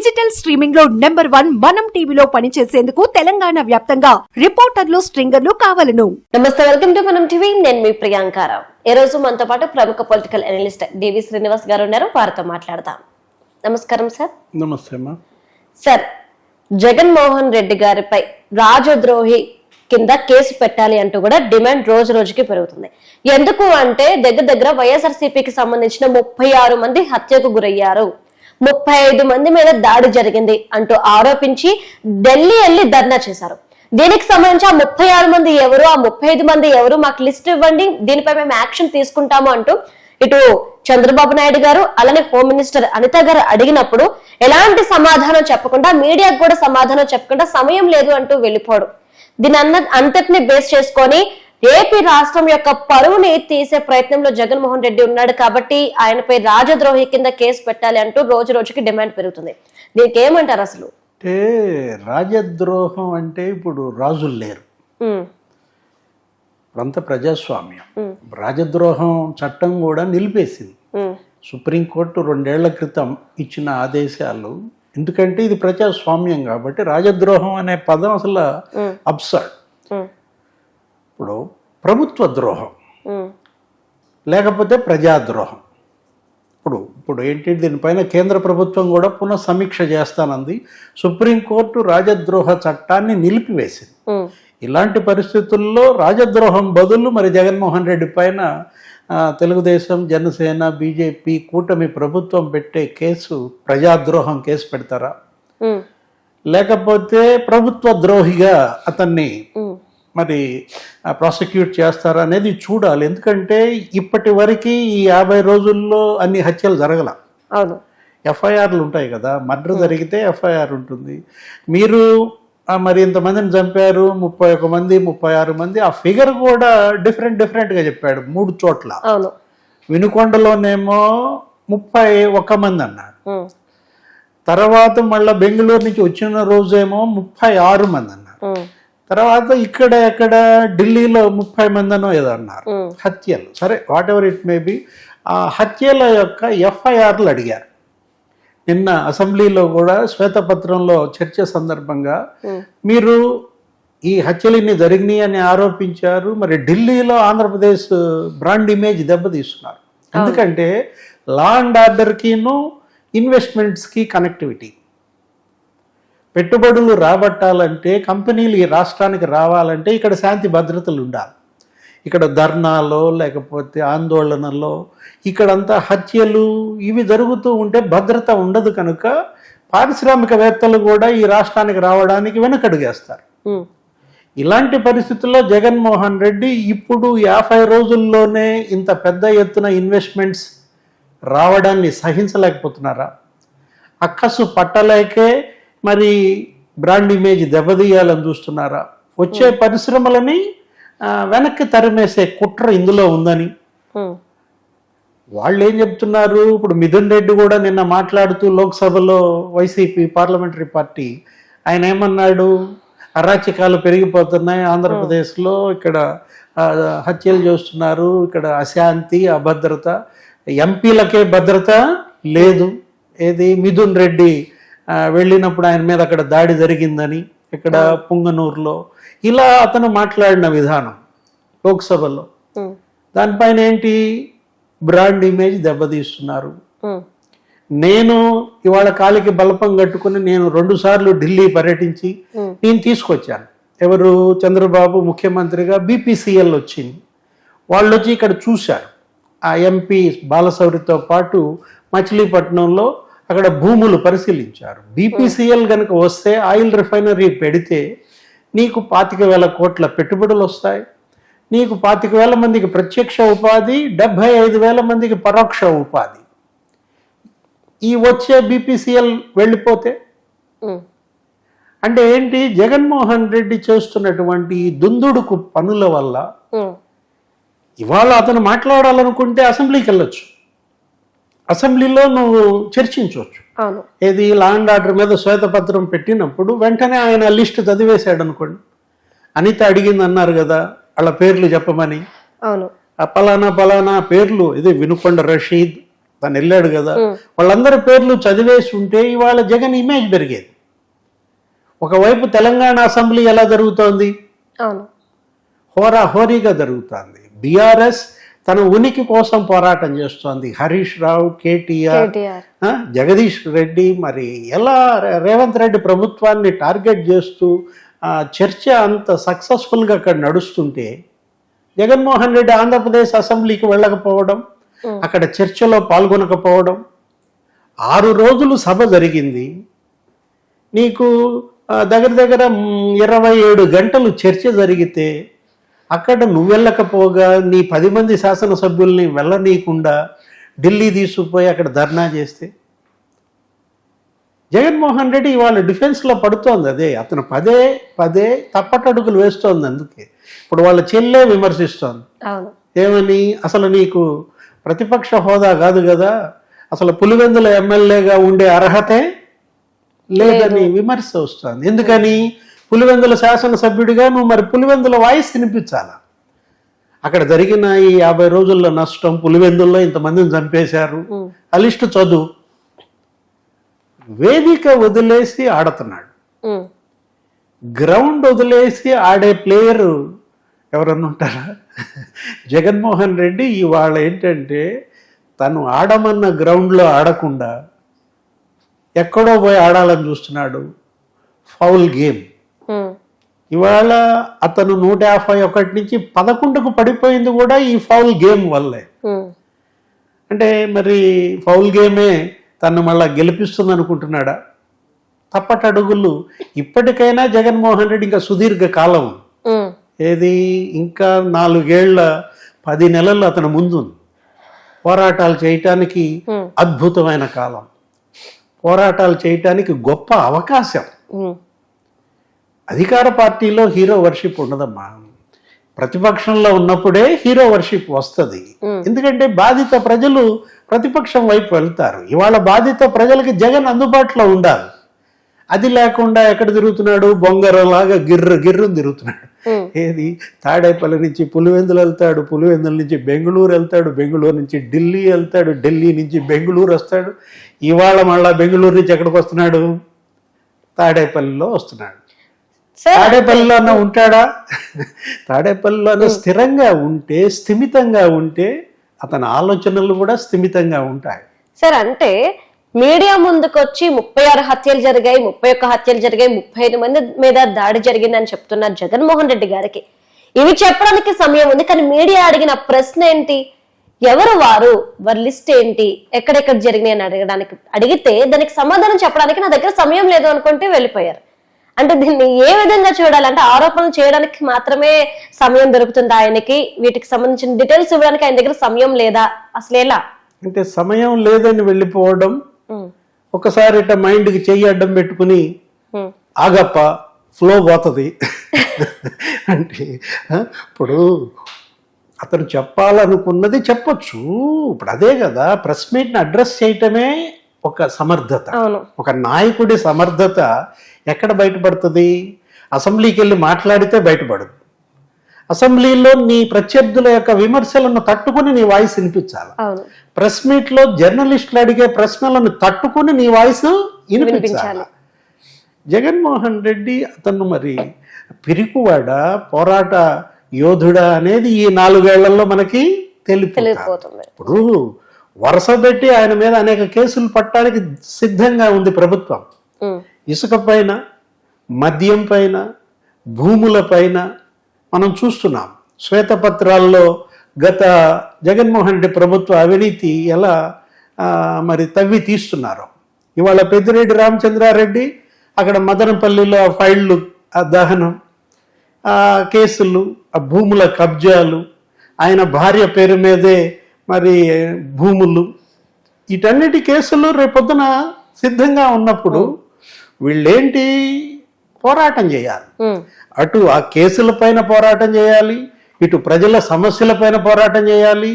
Digital స్ట్రీమింగ్లో number one మనం టీవీలో పనిచేసేందుకు తెలంగాణ వ్యాప్తంగా రిపోర్టర్లు స్ట్రింగర్లు కావలను. నమస్తే వెల్కమ్ టు మనం టీవీ. నేను మీ ప్రియాంకారావు ఈ రోజు మనతో పాటు ప్రముఖ పొలిటికల్ అనలిస్ట్ డివి శ్రీనివాస్ గారు ఉన్నారు. వారితో మాట్లాడదాం. నమస్కారం సార్. నమస్తే సార్ జగన్మోహన్ రెడ్డి గారిపై రాజద్రోహి కింద కేసు పెట్టాలి అంటూ కూడా డిమాండ్ రోజు రోజుకి పెరుగుతుంది. ఎందుకు అంటే దగ్గర దగ్గర వైఎస్ఆర్సీపీకి సంబంధించిన ముప్పై ఆరు మంది హత్యకు గురయ్యారు. ముప్పై ఐదు మంది మీద దాడి జరిగింది అంటూ ఆరోపించి ఢిల్లీ వెళ్ళి ధర్నా చేశారు. దీనికి సంబంధించి ఆ ముప్పై ఆరు మంది ఎవరు ఆ ముప్పై ఐదు మంది ఎవరు మాకు లిస్ట్ ఇవ్వండి దీనిపై మేము యాక్షన్ తీసుకుంటాము అంటూ ఇటు చంద్రబాబు నాయుడు గారు అలానే హోమ్ మినిస్టర్ అనిత గారు అడిగినప్పుడు ఎలాంటి సమాధానం చెప్పకుండా మీడియాకు కూడా సమాధానం చెప్పకుండా సమయం లేదు అంటూ వెళ్ళిపోవడం దీని అన్న అంతటిని బేస్ చేసుకొని ఏపీ రాష్ట్రం యొక్క పరువుని తీసే ప్రయత్నంలో జగన్మోహన్ రెడ్డి ఉన్నాడు కాబట్టి ఆయనపై రాజద్రోహి కింద కేసు పెట్టాలి అంటూ రోజు రోజుకి డిమాండ్ పెరుగుతుంది. దీనికి ఏమంటారు అసలు? అంటే రాజద్రోహం అంటే ఇప్పుడు రాజులు లేరు. ఇప్పుడంతా ప్రజాస్వామ్యం. రాజద్రోహం చట్టం కూడా నిలిపేసింది. సుప్రీంకోర్టు రెండేళ్ళ క్రితం ఇచ్చిన ఆదేశాలు ఎందుకంటే ఇది ప్రజాస్వామ్యం కాబట్టి రాజద్రోహం అనే పదం అసలు అబ్సర్డ్. ఇప్పుడు ప్రభుత్వ ద్రోహం. లేకపోతే ప్రజాద్రోహం. ఇప్పుడు ఇప్పుడు ఏంటి దీనిపైన కేంద్ర ప్రభుత్వం కూడా పునః సమీక్ష చేస్తానంది. సుప్రీంకోర్టు రాజద్రోహ చట్టాన్ని నిలిపివేసింది. ఇలాంటి పరిస్థితుల్లో రాజద్రోహం బదులు మరి జగన్మోహన్ రెడ్డి పైన తెలుగుదేశం జనసేన బీజేపీ కూటమి ప్రభుత్వం పెట్టే కేసు ప్రజాద్రోహం కేసు పెడతారా? లేకపోతే ప్రభుత్వ ద్రోహిగా అతన్ని మరి ప్రాసిక్యూట్ చేస్తారా అనేది చూడాలి. ఎందుకంటే ఇప్పటి వరకు ఈ యాభై రోజుల్లో అన్ని హత్యలు జరగల. అవును. ఎఫ్ఐఆర్లు ఉంటాయి కదా మర్డర్ జరిగితే ఎఫ్ఐఆర్ ఉంటుంది. మీరు మరి ఇంతమందిని చంపారు ముప్పై ఒక మంది ముప్పై ఆరు మంది ఆ ఫిగర్ కూడా డిఫరెంట్ డిఫరెంట్గా చెప్పాడు మూడు చోట్ల. అవును. వినుకొండలోనేమో ముప్పై ఒక్క మంది అన్నాడు. తర్వాత మళ్ళీ బెంగళూరు నుంచి వచ్చిన రోజేమో ముప్పై ఆరు మంది అన్నారు ఉమ్, తర్వాత ఇక్కడ ఎక్కడ ఢిల్లీలో ముప్పై మందినో ఏదో అన్నారు. హత్యలు. సరే whatever it may be ఆ హత్యల యొక్క ఎఫ్ఐఆర్లు అడిగారు. నిన్న అసెంబ్లీలో కూడా శ్వేతపత్రంలో చర్చ సందర్భంగా మీరు ఈ హత్యలు ఇన్ని జరిగినాయి అని ఆరోపించారు. మరి ఢిల్లీలో ఆంధ్రప్రదేశ్ బ్రాండ్ ఇమేజ్ దెబ్బతీస్తున్నారు ఎందుకంటే లా అండ్ ఆర్డర్కిను ఇన్వెస్ట్మెంట్స్కి కనెక్టివిటీ పెట్టుబడులు రాబట్టాలంటే కంపెనీలు ఈ రాష్ట్రానికి రావాలంటే ఇక్కడ శాంతి భద్రతలు ఉండాలి. ఇక్కడ ధర్నాలో లేకపోతే ఆందోళనలో ఇక్కడంతా హత్యలు ఇవి జరుగుతూ ఉంటే భద్రత ఉండదు కనుక పారిశ్రామికవేత్తలు కూడా ఈ రాష్ట్రానికి రావడానికి వెనకడుగేస్తారు. ఇలాంటి పరిస్థితుల్లో జగన్మోహన్ రెడ్డి ఇప్పుడు యాభై రోజుల్లోనే ఇంత పెద్ద ఎత్తున ఇన్వెస్ట్మెంట్స్ రావడాన్ని సహించలేకపోతున్నారా? అక్కసు పట్టలేకే మరి బ్రాండ్ ఇమేజ్ దెబ్బతీయాలని చూస్తున్నారా? వచ్చే పరిశ్రమలని ఆ, వెనక్కి తరిమేసే కుట్ర ఇందులో ఉందని. ఉమ్, వాళ్ళు ఏం చెప్తున్నారు? ఇప్పుడు మిథున్ రెడ్డి కూడా నిన్న మాట్లాడుతూ లోక్సభలో వైసీపీ పార్లమెంటరీ పార్టీ. ఆయన ఏమన్నాడు? అరాచకాలు పెరిగిపోతున్నాయి. ఆంధ్రప్రదేశ్లో ఇక్కడ ఆ, హత్యలు చేస్తున్నారు. ఇక్కడ అశాంతి అభద్రత. ఎంపీలకే భద్రత లేదు. ఏది? మిథున్ రెడ్డి వెళ్ళినప్పుడు ఆయన మీద అక్కడ దాడి జరిగిందని ఇక్కడ పుంగనూరులో ఇలా అతను మాట్లాడిన విధానం లోక్సభలో. దానిపైన ఏంటి? బ్రాండ్ ఇమేజ్ దెబ్బతీస్తున్నారు. నేను ఇవాళ కాలికి బలపం కట్టుకుని నేను రెండు సార్లు ఢిల్లీ పర్యటించి నేను తీసుకొచ్చాను. ఎవరు? చంద్రబాబు ముఖ్యమంత్రిగా బీపీసీఎల్ వచ్చింది. వాళ్ళు వచ్చి ఇక్కడ చూశారు. ఆ ఎంపీ బాలశౌరితో పాటు మచిలీపట్నంలో అక్కడ భూములు పరిశీలించారు. బీపీసీఎల్ కనుక వస్తే ఆయిల్ రిఫైనరీ పెడితే నీకు పాతిక వేల కోట్ల పెట్టుబడులు వస్తాయి. నీకు పాతిక వేల మందికి ప్రత్యక్ష ఉపాధి డెబ్బై ఐదు వేల మందికి పరోక్ష ఉపాధి. ఈ వచ్చే బీపీసీఎల్ వెళ్ళిపోతే. అంటే ఏంటి? జగన్మోహన్ రెడ్డి చేస్తున్నటువంటి ఈ దుందుడుకు పనుల వల్ల ఇవాళ అతను మాట్లాడాలనుకుంటే అసెంబ్లీకి వెళ్ళొచ్చు. అసెంబ్లీలో నువ్వు చర్చించవచ్చు. ఏది లా అండ్ ఆర్డర్ మీద శ్వేతపత్రం పెట్టినప్పుడు వెంటనే ఆయన లిస్ట్ చదివేశాడు అనుకోండి అనిత అడిగింది అన్నారు కదా వాళ్ళ పేర్లు చెప్పమని. ఆ పలానా పలానా పేర్లు ఇది వినుకొండ రషీద్ తను వెళ్ళాడు కదా. వాళ్ళందరి పేర్లు చదివేసి ఉంటే ఇవాళ జగన్ ఇమేజ్ పెరిగేది. ఒకవైపు తెలంగాణ అసెంబ్లీ ఎలా జరుగుతోంది? హోరా హోరీగా జరుగుతోంది. బీఆర్ఎస్ తన ఉనికి కోసం పోరాటం చేస్తోంది. హరీష్ రావు కేటీఆర్ జగదీష్ రెడ్డి మరి ఎలా రేవంత్ రెడ్డి ప్రభుత్వాన్ని టార్గెట్ చేస్తూ చర్చ అంత సక్సెస్ఫుల్గా అక్కడ నడుస్తుంటే జగన్మోహన్ రెడ్డి ఆంధ్రప్రదేశ్ అసెంబ్లీకి వెళ్ళకపోవడం అక్కడ చర్చలో పాల్గొనకపోవడం ఆరు రోజులు సభ జరిగింది. నీకు దగ్గర దగ్గర ఇరవై ఏడు గంటలు చర్చ జరిగితే అక్కడ నువ్వు వెళ్ళకపోగా నీ పది మంది శాసనసభ్యుల్ని వెళ్ళనీయకుండా ఢిల్లీ తీసుకుపోయి అక్కడ ధర్నా చేస్తే? జగన్మోహన్ రెడ్డి ఇవాళ డిఫెన్స్లో పడుతోంది అదే. అతను పదే పదే తప్పటడుగులు వేస్తోంది అందుకే. ఇప్పుడు వాళ్ళ చెల్లె విమర్శిస్తోంది. ఏమని? అసలు నీకు ప్రతిపక్ష హోదా కాదు కదా? అసలు పులివెందుల ఎమ్మెల్యేగా ఉండే అర్హతే? లేదని విమర్శ వస్తుంది. ఎందుకని? పులివెందుల శాసనసభ్యుడిగా నువ్వు మరి పులివెందుల వాయిస్ వినిపించాలా? అక్కడ జరిగిన ఈ యాభై రోజుల్లో నష్టం పులివెందుల్లో ఇంతమందిని చంపేశారు. ఆ లిస్టు చదువు. వేదిక వదిలేసి ఆడుతున్నాడు. గ్రౌండ్ వదిలేసి ఆడే ప్లేయర్ ఎవరన్నా ఉంటారా? జగన్మోహన్ రెడ్డి ఇవాళ ఏంటంటే తను ఆడమన్న గ్రౌండ్లో ఆడకుండా ఎక్కడో పోయి ఆడాలని చూస్తున్నాడు. Foul game. ఇవాళ అతను నూట యాభై ఒకటి నుంచి పదకొండుకు పడిపోయింది కూడా ఈ ఫౌల్ గేమ్ వల్లే. అంటే మరి ఫౌల్ గేమే తను మళ్ళా గెలిపిస్తుంది అనుకుంటున్నాడా తప్పటడుగులు ఇప్పటికైనా జగన్మోహన్ రెడ్డి ఇంకా సుదీర్ఘ కాలం. ఏది? ఇంకా నాలుగేళ్ళ పది నెలలు అతను ముందుంది. పోరాటాలు చేయటానికి. అద్భుతమైన కాలం. పోరాటాలు చేయటానికి గొప్ప అవకాశం. అధికార పార్టీలో హీరో వర్షిప్ ఉండదమ్మా. ప్రతిపక్షంలో ఉన్నప్పుడే హీరో వర్షిప్ వస్తుంది. ఎందుకంటే బాధిత ప్రజలు ప్రతిపక్షం వైపు వెళ్తారు. ఇవాళ బాధిత ప్రజలకి జగన్ అందుబాటులో ఉండాలి. అది లేకుండా ఎక్కడ తిరుగుతున్నాడు? బొంగరలాగా గిర్ర గిర్రం తిరుగుతున్నాడు. ఏది? తాడేపల్లి నుంచి పులివెందులు వెళ్తాడు పులివెందుల నుంచి బెంగళూరు వెళ్తాడు బెంగళూరు నుంచి ఢిల్లీ వెళ్తాడు ఢిల్లీ నుంచి బెంగళూరు వస్తాడు. ఇవాళ మళ్ళా బెంగళూరు నుంచి ఎక్కడికి వస్తున్నాడు? తాడేపల్లిలో వస్తున్నాడు. తాడేపల్లిలోనే ఉంటాడా? తాడేపల్లిలోనే స్థిరంగా ఉంటే స్థిమితంగా ఉంటే అతని ఆలోచనలు కూడా స్థిమితంగా ఉంటాయి. సార్ అంటే మీడియా ముందుకొచ్చి ముప్పై ఆరు హత్యలు జరిగాయి ముప్పై ఒక్క హత్యలు జరిగాయి ముప్పై ఐదు మంది మీద దాడి జరిగిందని చెప్తున్న జగన్మోహన్ రెడ్డి గారికి. ఇవి చెప్పడానికి సమయం ఉంది కానీ మీడియా అడిగిన ప్రశ్న ఏంటి? ఎవరు వారు? వారి లిస్ట్ ఏంటి? ఎక్కడెక్కడ జరిగినాయి అని అడగడానికి అడిగితే దానికి సమాధానం చెప్పడానికి నా దగ్గర సమయం లేదు అనుకుంటే వెళ్ళిపోయారు. అంటే దీన్ని ఏ విధంగా చూడాలంటే ఆరోపణలు చేయడానికి మాత్రమే సమయం దొరుకుతుంది ఆయనకి. వీటికి సంబంధించిన డీటెయిల్స్ ఇవ్వడానికి ఆయన దగ్గర సమయం లేదా? అసలు ఎలా? అంటే సమయం లేదని వెళ్ళిపోవడం ఒకసారి ఇట్ట మైండ్కి చెయ్యి అడ్డం పెట్టుకుని ఆగప్ప ఫ్లో పోతుంది. అంటే ఇప్పుడు అతను చెప్పాలనుకున్నది చెప్పొచ్చు. ఇప్పుడు అదే కదా ప్రెస్ మీట్ని అడ్రస్ చేయటమే ఒక సమర్థత. ఒక నాయకుడి సమర్థత ఎక్కడ బయటపడుతుంది? అసెంబ్లీకి వెళ్ళి మాట్లాడితే బయటపడదు. అసెంబ్లీలో నీ ప్రత్యర్థుల యొక్క విమర్శలను తట్టుకుని నీ వాయిస్ వినిపించాలి. ప్రెస్ మీట్లో జర్నలిస్టులు అడిగే ప్రశ్నలను తట్టుకుని నీ వాయిస్ వినిపించాలి. జగన్మోహన్ రెడ్డి అతను మరి పిరికువాడా పోరాట యోధుడా అనేది ఈ నాలుగేళ్ళలో మనకి తెలిపి ఇప్పుడు వరుస పెట్టి ఆయన మీద అనేక కేసులు పట్టడానికి సిద్ధంగా ఉంది ప్రభుత్వం. ఇసుక పైన మద్యం పైన భూముల పైన మనం చూస్తున్నాం. శ్వేతపత్రాల్లో గత జగన్మోహన్ రెడ్డి ప్రభుత్వ అవినీతి ఎలా మరి తవ్వి తీస్తున్నారు. ఇవాళ పెద్దిరెడ్డి రామచంద్రారెడ్డి అక్కడ మదనపల్లిలో ఆ ఫైళ్ళు ఆ దహనం ఆ కేసులు ఆ భూముల కబ్జాలు ఆయన భార్య పేరు మీదే మరి భూములు వీటన్నిటి కేసులు రేపొద్దున సిద్ధంగా ఉన్నప్పుడు వీళ్ళేంటి పోరాటం చేయాలి? అటు ఆ కేసుల పైన పోరాటం చేయాలి ఇటు ప్రజల సమస్యల పైన పోరాటం చేయాలి.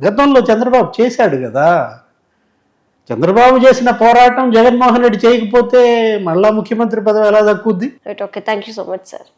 గతంలో చంద్రబాబు చేశాడు కదా. చంద్రబాబు చేసిన పోరాటం జగన్మోహన్ రెడ్డి చేయకపోతే మళ్ళా ముఖ్యమంత్రి పదవి ఎలా దక్కుద్ది? Right okay. Thank you so much sir.